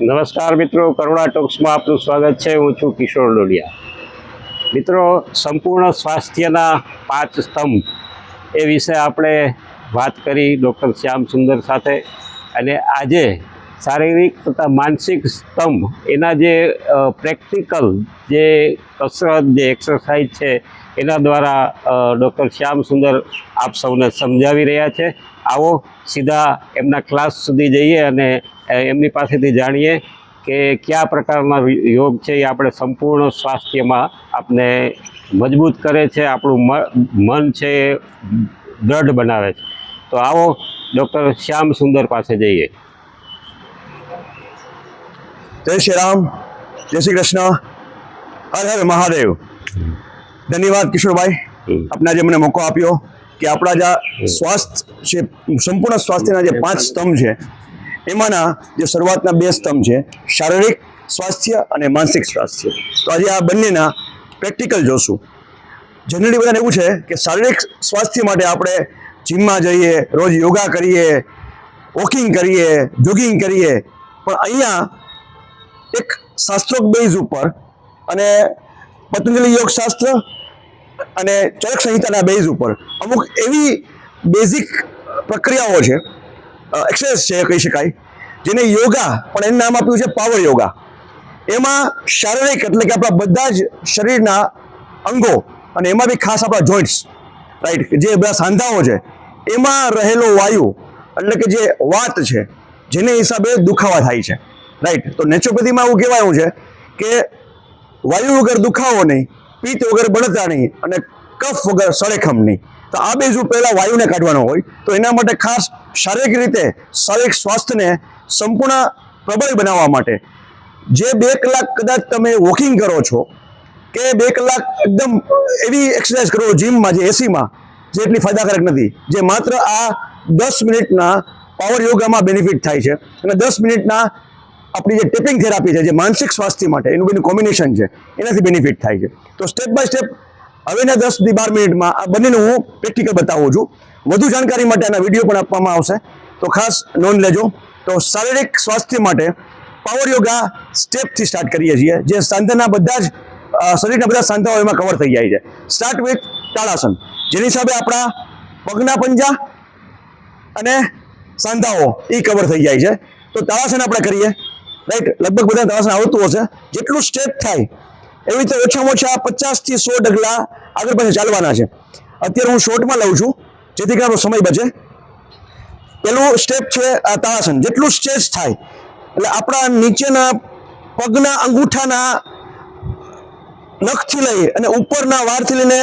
નમસ્કાર મિત્રો, કરુણા ટોક્સમાં આપનું સ્વાગત છે. હું છું કિશોર ડોડિયા મિત્રો, સંપૂર્ણ સ્વાસ્થ્યના પાંચ સ્તંભ એ વિશે આપણે વાત કરી ડૉક્ટર શ્યામ સુંદર સાથે. અને આજે શારીરિક તથા માનસિક સ્તંભ, એના જે પ્રેક્ટિકલ જે કસરત, જે એક્સરસાઇઝ છે, એના દ્વારા ડૉક્ટર શ્યામ સુંદર આપ સૌને સમજાવી રહ્યા છે. આવો સીધા એમના ક્લાસ સુધી જઈએ અને એમની પાસેથી જાણીએ કે કયા પ્રકારના યોગ છે એ આપણે સંપૂર્ણ સ્વાસ્થ્યમાં આપને મજબૂત કરે છે આપણું મન છે એ દ્રઢ બનાવે છે. તો આવો ડૉક્ટર શ્યામ સુંદર પાસે જઈએ. જય શ્રી રામ જય શ્રી કૃષ્ણ હર હર મહાદેવ. ધન્યવાદ કિશોરભાઈ. આપના જે મને મોકો આપ્યો કે આપણા જે સ્વાસ્થ્ય છે સંપૂર્ણ સ્વાસ્થ્યના જે પાંચ સ્તંભ છે એમાંના જે શરૂઆતના બે સ્તંભ છે, શારીરિક સ્વાસ્થ્ય અને માનસિક સ્વાસ્થ્ય. તો આજે આ બંનેના પ્રેક્ટિકલ જોશું. જનરલી બધાને એવું છે કે શારીરિક સ્વાસ્થ્ય માટે આપણે જીમમાં જઈએ, રોજ યોગા કરીએ વોકિંગ કરીએ જોગિંગ કરીએ, પણ અહીંયા એક શાસ્ત્રોક બેઝ ઉપર અને પતંજલિ યોગશાસ્ત્ર અને ચરક સંહિતાના બેઝ ઉપર અમુક એવી બેઝિક પ્રક્રિયાઓ છે એક્સરસાઇઝ છે કહી શકાય. જેને યોગા પણ એનું નામ આપ્યું છે પાવર યોગા એમાં શારીરિક એટલે કે આપણા બધા જ શરીરના અંગો અને એમાં બી ખાસ આપણા જોઈન્ટ્સ રાઈટ જે બધા સાંધાઓ છે, એમાં રહેલો વાયુ એટલે કે જે વાત છે, જેને હિસાબે દુખાવા થાય છે રાઈટ તો નેચરોપેથીમાં એવું કહેવાયું છે કે વાયુ વગર દુખાવો નહીં, પિત્ત વગર બળતરા નહીં અને કફ વગર સળેખમ નહીં. તો આ બેઝ પહેલાં વાયુને કાઢવાનો હોય, તો એના માટે ખાસ શારીરિક રીતે શારીરિક સ્વાસ્થ્યને સંપૂર્ણ પ્રબળ બનાવવા માટે જે બે કલાક કદાચ તમે વોકિંગ કરો છો, કે બે કલાક એકદમ એવી એક્સરસાઇઝ કરો જીમમાં જે એસીમાં જે એટલી ફાયદાકારક નથી, જે માત્ર આ દસ મિનિટના પાવર યોગામાં બેનિફિટ થાય છે. અને દસ મિનિટના આપણી જે ટેપિંગ થેરાપી છે, જે માનસિક સ્વાસ્થ્ય માટે, એનું બેનું કોમ્બિનેશન છે, એનાથી બેનિફિટ થાય છે. તો સ્ટેપ બાય સ્ટેપ હવેના દસથી બાર મિનિટમાં આ બંનેનું હું પ્રેક્ટિકલ બતાવું છું. વધુ જાણકારી માટે આના વીડિયો પણ આપવામાં આવશે. તો ખાસ નોંધ લેજો. તો શારીરિક સ્વાસ્થ્ય માટે પાવર યોગા સ્ટેપથી સ્ટાર્ટ કરીએ છીએ. જે સાંધાના બધા જ શરીરના બધા સાંધાઓ એમાં કવર થઈ જાય છે. સ્ટાર્ટ વિથ તાળાસન. જેની હિસાબે આપણા પગના પંજા અને સાંધાઓ એ કવર થઈ જાય છે. તો તાળાસન આપણે કરીએ. રાઈટ લગભગ બધા તાળાસન આવતું હશે. જેટલું સ્ટેપ થાય એવી રીતે ઓછામાં ઓછા પચાસથી સો ડગલા આગળ પાછળ ચાલવાના છે. અત્યારે હું શોર્ટમાં લઉં છું, જેથી કરીને આપણો સમય બચે. પેલું સ્ટેપ છે આ તાળાસન. જેટલું સ્ટેજ થાય, એટલે આપણા નીચેના પગના અંગૂઠાના નખથી લઈ અને ઉપરના વારથી લઈને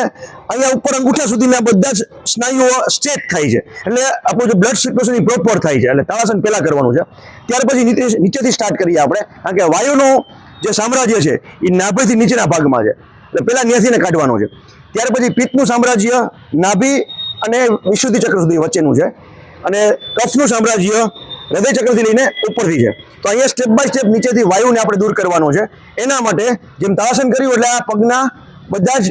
અહીંયા ઉપર અંગૂઠા સુધીના બધા જ સ્નાયુઓ સ્ટેચ થાય છે. એટલે આપણું જે બ્લડ સર્ક્યુલેશન પ્રોપર થાય છે. એટલે તાળાસન પહેલાં કરવાનું છે. ત્યાર પછી નીચેથી સ્ટાર્ટ કરીએ આપણે. કારણ કે વાયુનું જે સામ્રાજ્ય છે, એ નાભીથી નીચેના ભાગમાં છે. એટલે પહેલાં ન્યાસીને કાઢવાનું છે. ત્યાર પછી પિત્તનું સામ્રાજ્ય, નાભી અને વિશુદ્ધિ ચક્ર સુધી વચ્ચેનું છે. અને કફનું સામ્રાજ્ય હૃદય ચક્રથી લઈને ઉપરથી છે. તો અહીંયા સ્ટેપ બાય સ્ટેપ નીચેથી વાયુને આપણે દૂર કરવાનો છે. એના માટે જેમ તારાસન કર્યું એટલે આ પગના બધા જ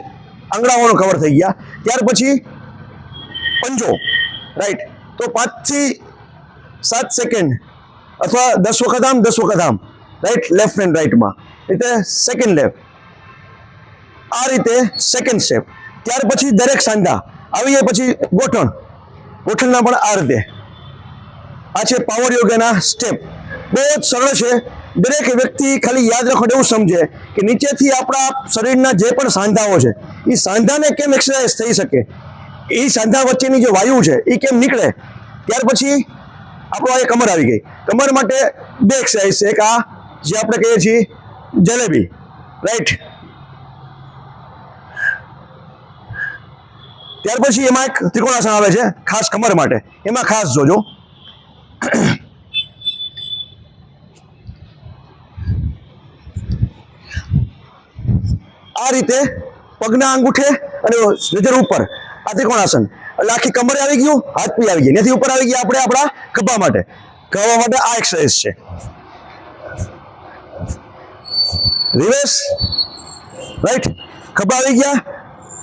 આંગળાઓનો કવર થઈ ગયા. ત્યાર પછી પંજો રાઈટ તો પાંચથી સાત સેકન્ડ અથવા દસ વખત આમ, દસ વખત આમ. રાઈટ લેફ્ટ એન્ડ રાઈટમાં એટલે સેકન્ડ લેફ્ટ આ રીતે સેકન્ડ સ્ટેપ ત્યાર પછી દરેક સાંધા. આવી ગયા પછી ગોઠણ. ગોઠણના પણ આ રીતે. આ છે પાવર યોગાના સ્ટેપ બહુ જ સરળ છે. દરેક વ્યક્તિ ખાલી યાદ રાખો એવું સમજે કે નીચેથી આપણા શરીરના જે પણ સાંધાઓ છે એ સાંધાને કેમ એક્સરસાઇઝ થઈ શકે? એ સાંધા વચ્ચેની જે વાયુ છે એ કેમ નીકળે? ત્યાર પછી આપણો આ કમર આવી ગઈ. કમર માટે બે એક્સરસાઇઝ છે. એક આ જે આપણે કહીએ છીએ જલેબી રાઈટ ત્યાર પછી એમાં એક ત્રિકોણાસન આવે છે, ખાસ કમર માટે. એમાં ખાસ જોજો. આ રીતે પગના અંગૂઠે અને નજર ઉપર આ ત્રિકોણાસન. એટલે આખી કમરે આવી ગયું, હાથ પી આવી ગયા. નથી ઉપર આવી ગયા આપણે આપણા ખભા માટે. ખભા માટે આ એક્સરસાઇઝ છે. રિવર્સ રાઈટ ખભા આવી ગયા.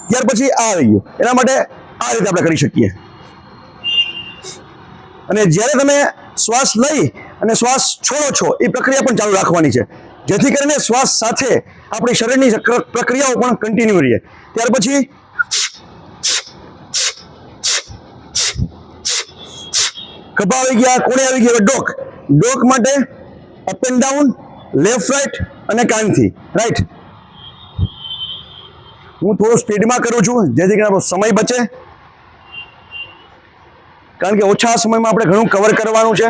ત્યાર પછી આ આવી ગયું. એના માટે આ રીતે આપણે કરી શકીએ. અને જ્યારે તમે શ્વાસ લઈ અને શ્વાસ છોડો છો, એ પ્રક્રિયા પણ ચાલુ રાખવાની છે. જેથી કરીને શ્વાસ સાથે આપણી શરીરની પ્રક્રિયાઓ પણ કન્ટિન્યુ રહે ત્યાર પછી ખભા આવી ગયા, કોણે આવી ગયા? ડોક. ડોક માટે up and down left right અને કાનથી રાઈટ હું થોડો સ્પીડમાં કરું છું, જેથી કરીને સમય બચે. કારણ કે ઓછા સમયમાં આપણે ઘણું કવર કરવાનું છે.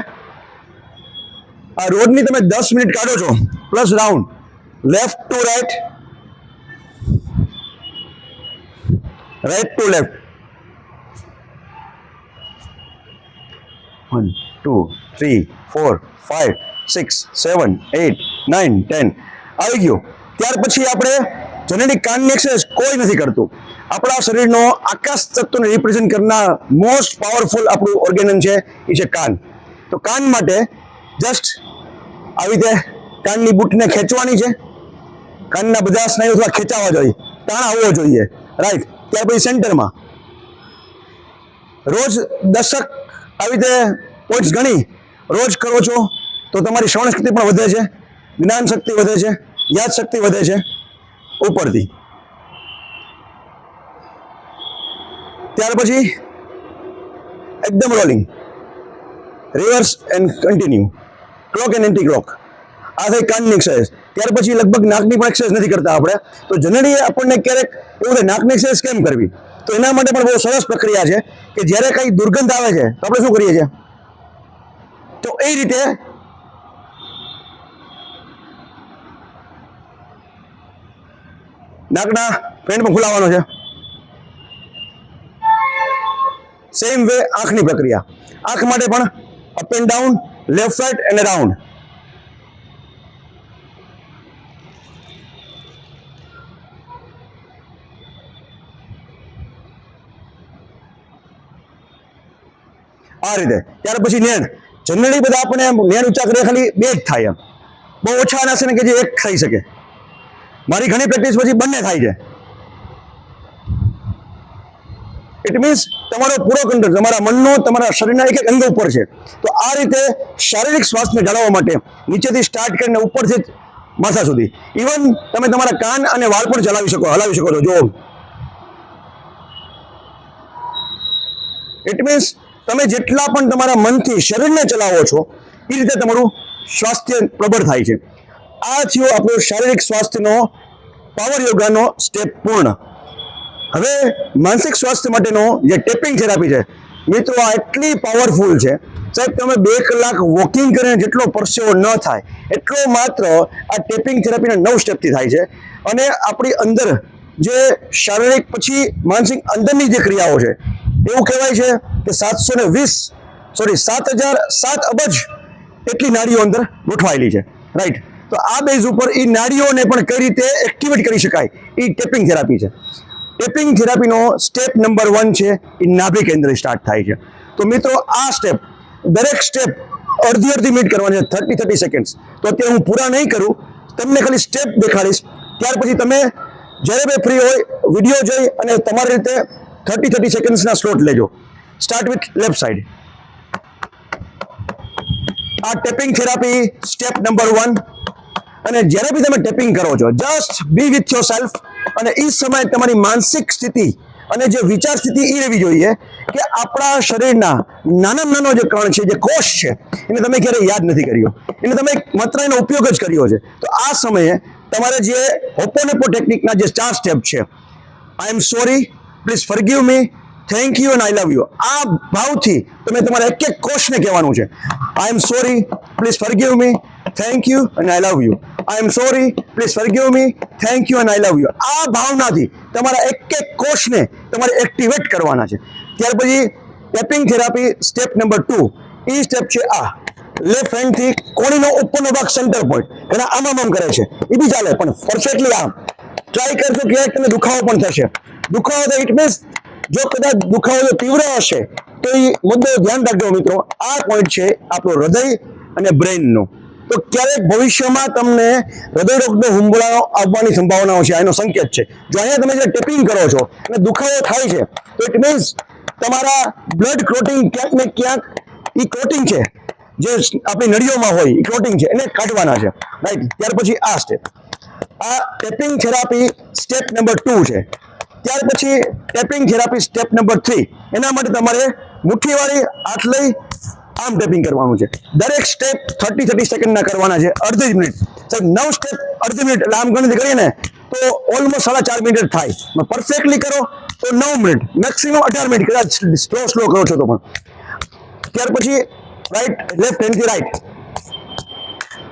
આ રોડની તમે દસ મિનિટ કાઢો છો plus round left to right right to left one two, three, four five six, seven eight nine ten આવી ગયું. ત્યાર પછી આપણે જનરલી કાનની એક્સરસાઇઝ કોઈ નથી કરતું. આપણા શરીરનો આકાશ તત્વને રિપ્રેઝેન્ટ કરનાર મોસ્ટ પાવરફુલ આપણું ઓર્ગેનન છે, એ છે કાન. તો કાન માટે જસ્ટ આવી રીતે કાનની બૂટને ખેંચવાની છે. કાનના બધા સ્નાયુ થોડા ખેંચાવા જોઈએ. તાણ આવવો જોઈએ. રાઈટ ત્યાર પછી સેન્ટરમાં રોજ દશક આવી રીતે પોઈન્ટ્સ ગણી. રોજ કરો છો તો તમારી શ્રવણ શક્તિ પણ વધે છે જ્ઞાન શક્તિ વધે છે યાદ શક્તિ વધે છે, ઉપરથી. ત્યાર પછી એકદમ rolling reverse and continue clock and anti clock આ થઈ કાનની એક્સરસાઇઝ ત્યાર પછી લગભગ નાકની પણ એક્સરસાઇઝ નથી કરતા આપણે. તો જનરલી આપણને ક્યારેક એવું થાય નાકની એક્સરસાઇઝ કેમ કરવી? તો એના માટે પણ બહુ સરસ પ્રક્રિયા છે કે જ્યારે કંઈ દુર્ગંધ આવે છે, તો આપણે શું કરીએ છીએ? તો એ રીતે નાકના પેન્ટ પણ ખુલાવવાનો છે. સેમ વે આંખની પ્રક્રિયા. આંખ માટે પણ up and down left right and round આ રીતે. ત્યાર પછી નેણ. જનરલી બધા આપણે મેન ઊંચા કરીએ ખાલી બે જ થાય એમ. બહુ ઓછા એના છે ને કે જે એક થઈ શકે. મારી ઘણી પ્રેક્ટિસ પછી બંને થાય છે. ઇટ મીન્સ તમારો પૂરો કંટ્રોલ તમારા મનનો, તમારા શરીરના એક એક અંગ ઉપર છે. તો આ રીતે શારીરિક સ્વાસ્થ્યને જાળવવા માટે નીચેથી સ્ટાર્ટ કરીને ઉપરથી માથા સુધી. ઇવન તમે તમારા કાન અને વાળ પણ ચલાવી શકો, હલાવી શકો છો. જો ઇટ મીન્સ તમે જેટલા પણ તમારા મનથી શરીરને ચલાવો છો, એ રીતે તમારું સ્વાસ્થ્ય પ્રબળ થાય છે. આ થયો આપણો શારીરિક સ્વાસ્થ્યનો પાવર યોગાનો સ્ટેપ પૂર્ણ. હવે માનસિક સ્વાસ્થ્ય માટેનો જે ટેપિંગ થેરાપી છે, મિત્રો આ એટલી પાવરફુલ છે. સાહેબ, તમે બે કલાક વોકિંગ કરીને જેટલો પરસેવો ન થાય, એટલો માત્ર આ ટેપિંગ થેરાપીના નવ સ્ટેપથી થાય છે. અને આપણી અંદર જે શારીરિક, પછી માનસિક અંદરની જે ક્રિયાઓ છે એવું કહેવાય છે કે સાતસો ને વીસ સોરી સાત હજાર સાત અબજ એટલી નાડીઓ અંદર ગોઠવાયેલી છે. રાઈટ તો આ બેઝ ઉપર એ નાડીઓને પણ કઈ રીતે એક્ટિવેટ કરી શકાય? એ ટેપિંગ થેરાપી છે. ટેપિંગ થેરાપીનો સ્ટેપ નંબર વન છે એ નાભી કેન્દ્ર સ્ટાર્ટ થાય છે. તો મિત્રો, આ સ્ટેપ દરેક સ્ટેપ અડધી અડધી મિનિટ કરવાની છે થર્ટી થર્ટી સેકન્ડ્સ તો અત્યારે હું પૂરા નહીં કરું, તમને ખાલી સ્ટેપ દેખાડીશ. ત્યાર પછી તમે જ્યારે બે ફ્રી હોય વીડિયો જોઈ અને તમારી રીતે થર્ટી થર્ટી સેકન્ડ્સના સ્લોટ લેજો. સ્ટાર્ટ વિથ લેફ્ટ સાઈડ આ tapping therapy step number one અને જ્યારે બી તમે ટેપિંગ કરો છો just be with yourself અને એ સમયે તમારી માનસિક સ્થિતિ અને જે વિચાર સ્થિતિ એ રહેવી જોઈએ કે આપણા શરીરના નાના નાનો જે કણ છે, જે કોષ છે, એને તમે ક્યારેય યાદ નથી કર્યો. એને તમે માત્ર એનો ઉપયોગ જ કર્યો છે. તો આ સમયે તમારે જે ઓપોનેપો ટેકનિકના જે ચાર સ્ટેપ છે I am sorry please forgive me thank you and I love you આ ભાવથી તમે તમારા એક એક કોષને કહેવાનું છે. I am sorry please forgive me thank you and I love you I am sorry please forgive me thank you and I love you આ ભાવનાથી તમારા એક એક કોષને તમારે એક્ટિવેટ કરવાના છે. ત્યાર પછી tapping therapy step number two એ સ્ટેપ છે આ. લેફ્ટ હેન્ડથી કોણીનો ઉપરનો ભાગ સેન્ટર પોઈન્ટ એના આમ આમ કરે છે. એ બી ચાલે, પણ પરફેક્ટલી આમ. ટ્રાય કરશો ક્યાંક તમને દુખાવો પણ થશે. દુખાવો તો ઇટ મીન્સ જો કદાચ દુખાવો તીવ્ર હશે, તો એ મુદ્દો ધ્યાન રાખજો મિત્રો. આ પોઈન્ટ છે આપણો હૃદય અને બ્રેઇનનો તો ક્યારેક ભવિષ્યમાં તમને હૃદયરોગનો હુમલાઓ આવવાની સંભાવનાઓ છે એનો સંકેત છે. જો અહીંયા તમે જે ટેપિંગ કરો છો, અને દુખાવો થાય છે, તો ઇટ મીન્સ તમારા બ્લડ ક્લોટિંગ ક્યાંક ને ક્યાંક એ ક્લોટિંગ છે. જે આપણી નળીઓમાં હોય એ ક્લોટિંગ છે, એને કાઢવાના છે. રાઈટ ત્યાર પછી આ સ્ટેપ આ tapping therapy step number two છે. ત્યાર પછી tapping therapy step number three એના માટે તમારે મુઠ્ઠીવાળી હાથ લઈ આમ ટેપિંગ કરવાનું છે. દરેક સ્ટેપ થર્ટી થર્ટી સેકન્ડના કરવાના છે. અડધી જ મિનિટ સાહેબ, નવ સ્ટેપ અડધી મિનિટ એટલે આમ ગણતરી કરીએ ને, તો ઓલમોસ્ટ સાડા ચાર મિનિટ થાય. પરફેક્ટલી કરો તો નવ મિનિટ મેક્સિમમ અઢાર મિનિટ કદાચ સ્લો સ્લો કરો છો તો પણ. ત્યાર પછી રાઈટ લેફ્ટ હેન્ડથી રાઈટ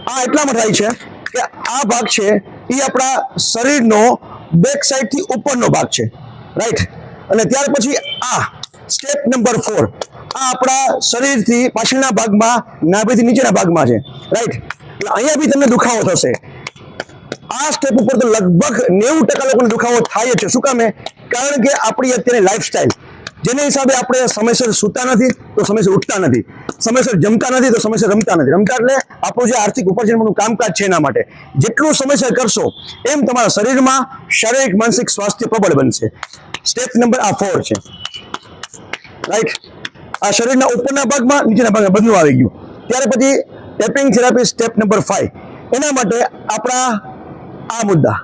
આ એટલામાં થાય છે કે આ ભાગ છે એ આપણા શરીરનો બેક સાઈડથી ઉપરનો ભાગ છે. રાઈટ અને ત્યાર પછી આ સ્ટેપ નંબર ફોર આ આપણા શરીરથી પાછળના ભાગમાં, નાભીથી નીચેના ભાગમાં છે. રાઈટ એટલે અહીંયા બી તમને દુખાવો થશે. આ સ્ટેપ ઉપર તો લગભગ નેવું ટકા લોકોને દુખાવો થાય છે. શું કામે કારણ કે આપણી અત્યારે લાઈફસ્ટાઈલ જેને હિસાબે આપણે સમયસર સૂતા નથી, તો સમયસર ઉઠતા નથી. સમયસર જમતા નથી, તો સમયસર રમતા નથી. રમતા એટલે આપણું જે આર્થિક ઉપાર્જનનું કામકાજ છે એના માટે. જેટલું સમયસર કરશો, એમ તમારા શરીરમાં શારીરિક, માનસિક સ્વાસ્થ્ય પ્રબળ બનશે. સ્ટેપ નંબર આ ફોર છે. રાઈટ આ શરીરના ઉપરના ભાગમાં નીચેના ભાગમાં બધું આવી ગયું. ત્યાર પછી tapping therapy step number five એના માટે આપણા આ મુદ્દા,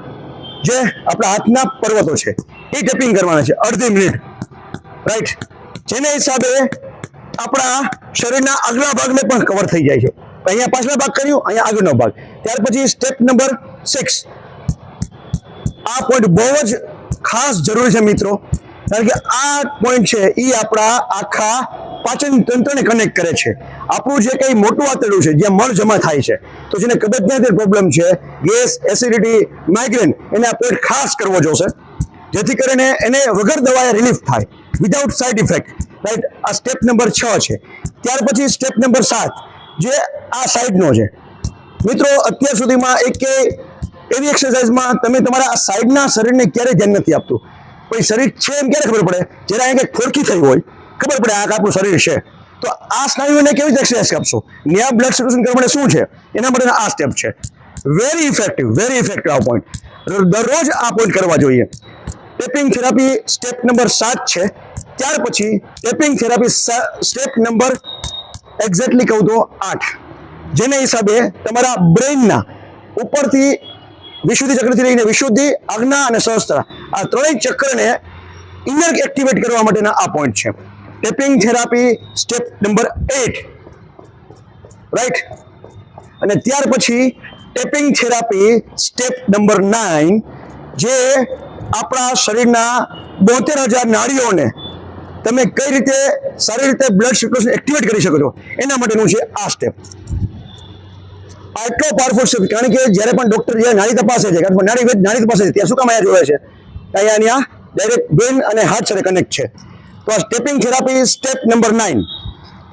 જે આપણા હાથના પર્વતો છે, એ ટેપિંગ કરવાના છે. અડધી મિનિટ. રાઈટ જેને હિસાબે આપણા શરીરના આગલા ભાગને પણ કવર થઈ જાય છે. અહીંયા પાછલા ભાગ કર્યું અહીંયા આગળનો ભાગ. ત્યાર પછી સ્ટેપ નંબર સિક્સ આ પોઈન્ટ બહુ જ ખાસ જરૂરી છે મિત્રો. કારણ કે આ પોઈન્ટ છે એ આપણા આખા પાચન તંત્રને કનેક્ટ કરે છે. આપણું જે કંઈ મોટું આંતરડું છે, જ્યાં મળ જમા થાય છે, તો જેને કબજિયાતની પ્રોબ્લેમ છે, ગેસ એસિડિટી માઇગ્રેન એને આ પોઈન્ટ ખાસ કરવો જોશે. જેથી કરીને એને વગર દવાએ રિલીફ થાય. વિધાઉટ સાઇડ ઇફેક્ટ રાઈટ આ સ્ટેપ નંબર છ છે. ત્યાર પછી સ્ટેપ નંબર સાત, જે આ સાઈડનો છે. મિત્રો, અત્યાર સુધીમાં એક કે એવી એક્સરસાઇઝમાં તમે તમારા આ સાઈડના શરીરને ક્યારેય ધ્યાન નથી આપતું? પછી શરીર છે એમ ક્યારે ખબર પડે? જ્યારે અહીંયા કંઈક ખોરકી થઈ હોય, ખબર પડે આ આપણું શરીર છે. તો આ સ્નાયુઓને કેવી રીતે એક્સરસાઇઝ આપશો ન્યા બ્લડ સર્ક્યુલેશન કરવા માટે શું છે? એના માટેના આ સ્ટેપ છે. વેરી ઇફેક્ટિવ વેરી ઇફેક્ટિવ આ પોઈન્ટ દરરોજ આ પોઈન્ટ કરવા જોઈએ. ટેપિંગ થેરાપી સ્ટેપ નંબર સાત છે. ત્યાર પછી tapping therapy step number exactly કહું તો આઠ. જેને હિસાબે તમારા બ્રેઇનના ઉપરથી વિશુદ્ધિ ચક્રથી લઈને વિશુદ્ધિ, આજ્ઞા અને સહસ્ત્ર આ ત્રણેય ચક્રને ઇનર એક્ટિવેટ કરવા માટેના આ પોઈન્ટ છે. Tapping therapy step number eight right અને ત્યાર પછી tapping therapy step number nine જે આપણા શરીરના બોતેર હજાર નાળીઓને તમે કઈ રીતે સારી રીતે બ્લડ સર્ક્યુલેશન એક્ટિવેટ કરી શકો છો, એના માટેનું છે આ સ્ટેપ આટલો પાવરફુલ સ્ટેપ કારણ કે જ્યારે પણ ડૉક્ટર જ્યારે નાળી તપાસે છે, કારણ નાળી નાળી તપાસે છે, ત્યાં શું કામ અહીંયા જોવે છે? અહીંયા અહીંયા ડાયરેક્ટ બ્રેન અને હાર્ટ સાથે કનેક્ટ છે. તો આ stepping therapy step number nine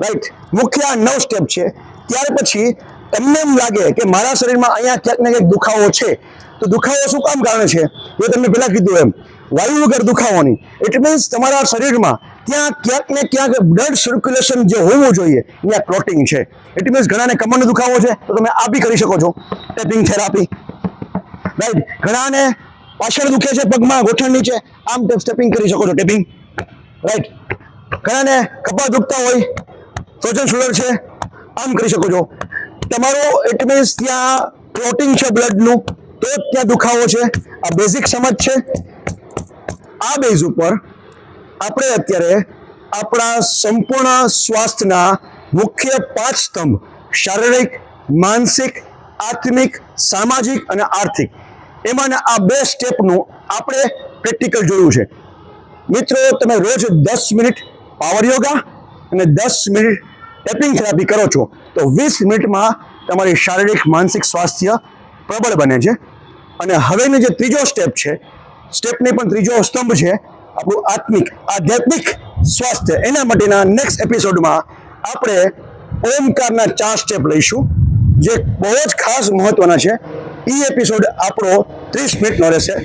right મુખ્ય આ નવ સ્ટેપ છે. ત્યાર પછી તમને એમ લાગે કે મારા શરીરમાં અહીંયા ક્યાંક ને ક્યાંક દુખાવો છે. તો દુખાવો શું કામ કારણે છે? એ તમને પહેલા કીધું એમ. વાયુ વગર દુખાવાની. ઇટ મીન્સ તમારા શરીરમાં ત્યાં ક્યાંક ને ક્યાંક બ્લડ સર્ક્યુલેશન જે હોવું જોઈએ, ત્યાં ક્લોટિંગ છે. ઇટ મીન્સ ઘણાને કમરનો દુખાવો છે, તો તમે આ બી કરી શકો છો. ટેપિંગ થેરાપી રાઈટ ઘણાને પાછળ દુખે છે, પગમાં ગોઠણ નીચે, આમ સ્ટેપિંગ કરી શકો છો ટેપિંગ રાઈટ ઘણાને કપાળ દુખતા હોય ફ્રોઝન શોલ્ડર છે, આમ કરી શકો છો. તમારો ઇટ મીન્સ ત્યાં ક્લોટિંગ છે બ્લડનું, તો જ ત્યાં દુખાવો છે. આ બેઝિક સમજ છે. આ બેઝ ઉપર આપણે અત્યારે આપણા સંપૂર્ણ સ્વાસ્થ્યના મુખ્ય પાંચ સ્તંભ, શારીરિક, માનસિક, આત્મિક, સામાજિક અને આર્થિક. એમાંના આ બે સ્ટેપનું આપણે પ્રેક્ટિકલ જોયું છે. મિત્રો, તમે રોજ દસ મિનિટ પાવર યોગા અને દસ મિનિટ ટેપિંગ થેરાપી કરો છો, તો વીસ મિનિટમાં તમારી શારીરિક, માનસિક સ્વાસ્થ્ય પ્રબળ બને છે. અને હવેનો જે ત્રીજો સ્ટેપ છે સ્ટેપની પણ ત્રીજો સ્તંભ છે, આપણું આત્મિક, આધ્યાત્મિક સ્વાસ્થ્ય. એના માટેના નેક્સ્ટ એપિસોડમાં આપણે ઓમકારના ચાર સ્ટેપ લઈશું, જે બહુ જ ખાસ મહત્વના છે. એ એપિસોડ આપણો ત્રીસ મિનિટનો રહેશે.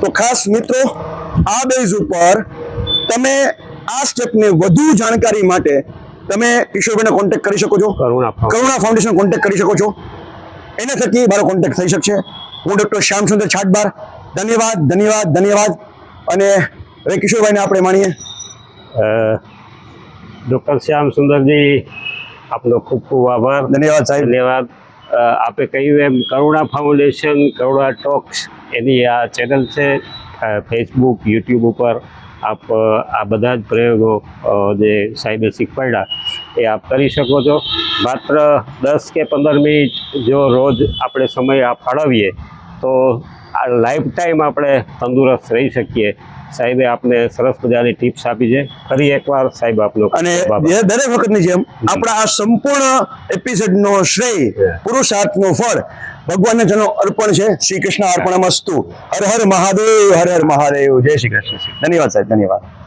તો ખાસ મિત્રો, આ બેઝ ઉપર તમે આ સ્ટેપને વધુ જાણકારી માટે તમે કિશોરભાઈનો કોન્ટેક્ટ કરી શકો છો. Karuna foundation. Karuna foundation contact કરી શકો છો. એના થકી મારો કોન્ટેક્ટ થઈ શકશે. હું ડૉક્ટર શ્યામસુંદર છાટબાર. ધન્યવાદ ધન્યવાદ ધન્યવાદ. અને હવે કિશોરભાઈને આપણે માણીએ ડૉક્ટર શ્યામ સુંદરજી આપનો ખૂબ ખૂબ આભાર. ધન્યવાદ સાહેબ. ધન્યવાદ. આપે કહ્યું એમ કરુણા ફાઉન્ડેશન કરુણા ટોક્સ એની આ ચેનલ છે ફેસબુક યુટ્યુબ ઉપર. આપ આ બધા જ પ્રયોગો જે સાહેબે શીખવાડ્યા એ આપ કરી શકો છો. માત્ર દસ કે પંદર મિનિટ જો રોજ આપણે સમય આ ફાળવીએ તો આ લાઈફ ટાઈમ આપણે તંદુરસ્ત રહી શકીએ. સાહેબે આપને સરસ મજાની ટિપ્સ આપી છે. ફરી એકવાર સાહેબ આપનો અને દરેક વખતની જેમ આપણા આ સંપૂર્ણ એપિસોડનો શ્રેય પુરુષાર્થનું ફળ ભગવાનને જેનો અર્પણ છે. શ્રી કૃષ્ણ અર્પણ મસ્તુ. હર હર મહાદેવ, હર હર મહાદેવ. જય શ્રી કૃષ્ણ. ધન્યવાદ સાહેબ, ધન્યવાદ.